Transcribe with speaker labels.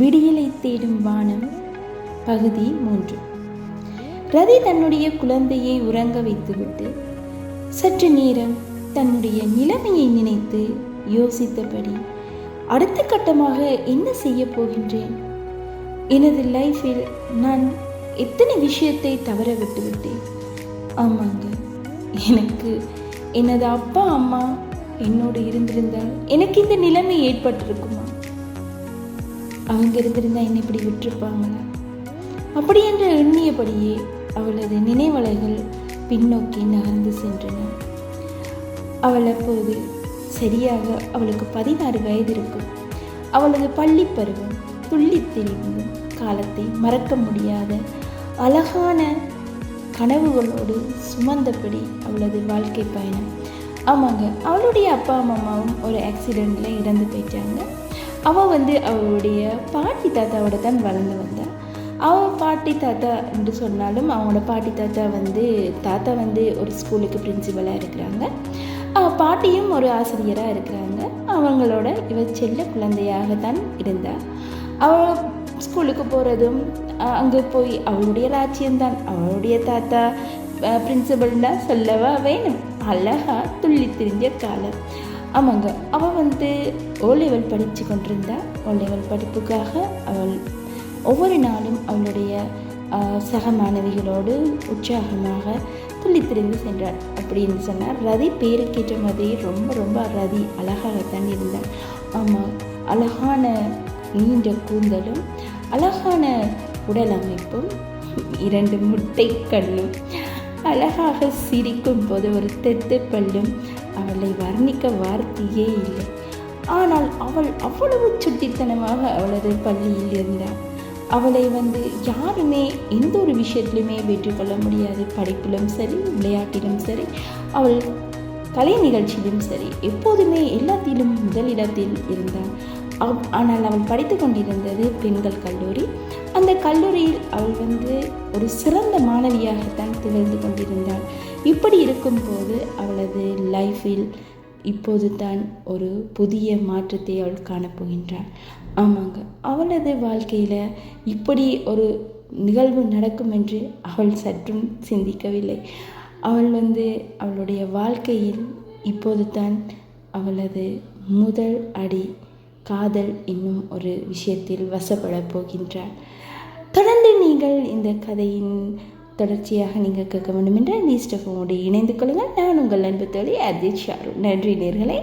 Speaker 1: விடியலை தேடும் வானம். பகுதி மூன்று. ரதி தன்னுடைய குழந்தையை உறங்க வைத்துவிட்டு சற்று நேரம் தன்னுடைய நிலைமையை நினைத்து யோசித்தபடி அடுத்த கட்டமாக என்ன செய்ய போகின்றேன்? எனது லைஃப்பில் நான் எத்தனை விஷயத்தை தவற விட்டுவிட்டேன்? ஆமாங்க எனக்கு எனது அப்பா அம்மா என்னோடு இருந்திருந்தால் எனக்கு இந்த நிலைமை ஏற்பட்டிருக்குமா? அவங்க இருந்திருந்தா என்னை இப்படி விட்டுருப்பாங்களா அப்படி என்று எண்ணியபடியே அவளது நினைவலைகள் பின்னோக்கி நகர்ந்து சென்றன. அவள் அப்போது சரியாக அவளுக்கு பதினாறு வயது இருக்கும் அவளது பள்ளி பருவம் துள்ளித் தெரிவு காலத்தை மறக்க முடியாத அழகான கனவுகளோடு சுமந்தபடி அவளது வாழ்க்கை பயணம். ஆமாங்க அவளுடைய அப்பா அம்மாவும் ஒரு ஆக்சிடெண்ட்டில் இறந்து போயிட்டாங்க. அவள் வந்து அவளுடைய பாட்டி தாத்தாவோட தான் வளர்ந்து வந்தாள் அவள் பாட்டி தாத்தா என்று சொன்னாலும் அவங்களோட பாட்டி தாத்தா வந்து தாத்தா வந்து ஒரு ஸ்கூலுக்கு பிரின்சிபலாக இருக்கிறாங்க. அவள் பாட்டியும் ஒரு ஆசிரியராக இருக்கிறாங்க. அவங்களோட இவ செல்ல குழந்தையாக தான் இருந்தாள் அவள் ஸ்கூலுக்கு போகிறதும் அங்கே போய் அவளுடைய ராஜ்யம்தான் அவளுடைய தாத்தா பிரின்சிபல்னால் சொல்லவா வேணும். அழகா துள்ளி திரிஞ்ச காலம். ஆமாங்க. அவள் வந்து ஓ லெவல் படித்து கொண்டிருந்தா ஓ லெவல் படிப்புக்காக அவள் ஒவ்வொரு நாளும் அவளுடைய சக மாணவிகளோடு உற்சாகமாக துள்ளித்திரிந்து சென்றார் அப்படின்னு சொன்னார். ரதி பேருக்கேற்ற மாதிரி ரொம்ப ரொம்ப ரதி அழகாகத்தான் இருந்தார் ஆமாம் அழகான நீண்ட கூந்தலும் அழகான உடல் அமைப்பும் இரண்டு முட்டை கண்ணும் அழகாக சிரிக்கும் போது ஒரு தெத்து பல்லும் அவளை வர்ணிக்க வார்த்தையே இல்லை. ஆனால் அவள் அவ்வளவு சுட்டித்தனமாக அவளது பள்ளியில் இருந்தாள். அவளை வந்து யாருமே எந்த ஒரு விஷயத்திலுமே வெற்றிக்கொள்ள முடியாது. படிப்பிலும் சரி விளையாட்டிலும் சரி அவள் கலை நிகழ்ச்சியிலும் சரி எப்போதுமே எல்லாத்திலும் முதலிடத்தில் இருந்தாள். ஆனால் அவள் படித்து கொண்டிருந்தது பெண்கள் கல்லூரி. அந்த கல்லூரியில் அவள் வந்து ஒரு சிறந்த மாணவியாகத்தான் திகழ்ந்து கொண்டிருந்தாள். இப்படி இருக்கும்போது அவளது லைஃப்பில் இப்போது தான் ஒரு புதிய மாற்றத்தை அவள் காணப்போகின்றாள். ஆமாங்க அவளது வாழ்க்கையில் இப்படி ஒரு நிகழ்வு நடக்கும் என்று அவள் சற்றும் சிந்திக்கவில்லை. அவள் வந்து அவளுடைய வாழ்க்கையில் இப்போது தான் அவளது முதல் அடி காதல் என்னும் ஒரு விஷயத்தில் வசப்பட போகின்றார். தொடர்ந்து நீங்கள் இந்த கதையின் தொடர்ச்சியாக நீங்கள் கேட்க வேண்டும் என்றால் இந்த இணைந்து கொள்ளுங்கள். நான் உங்கள் அன்பு தோழி அஜித் ஷாரு நன்றி நேர்களே.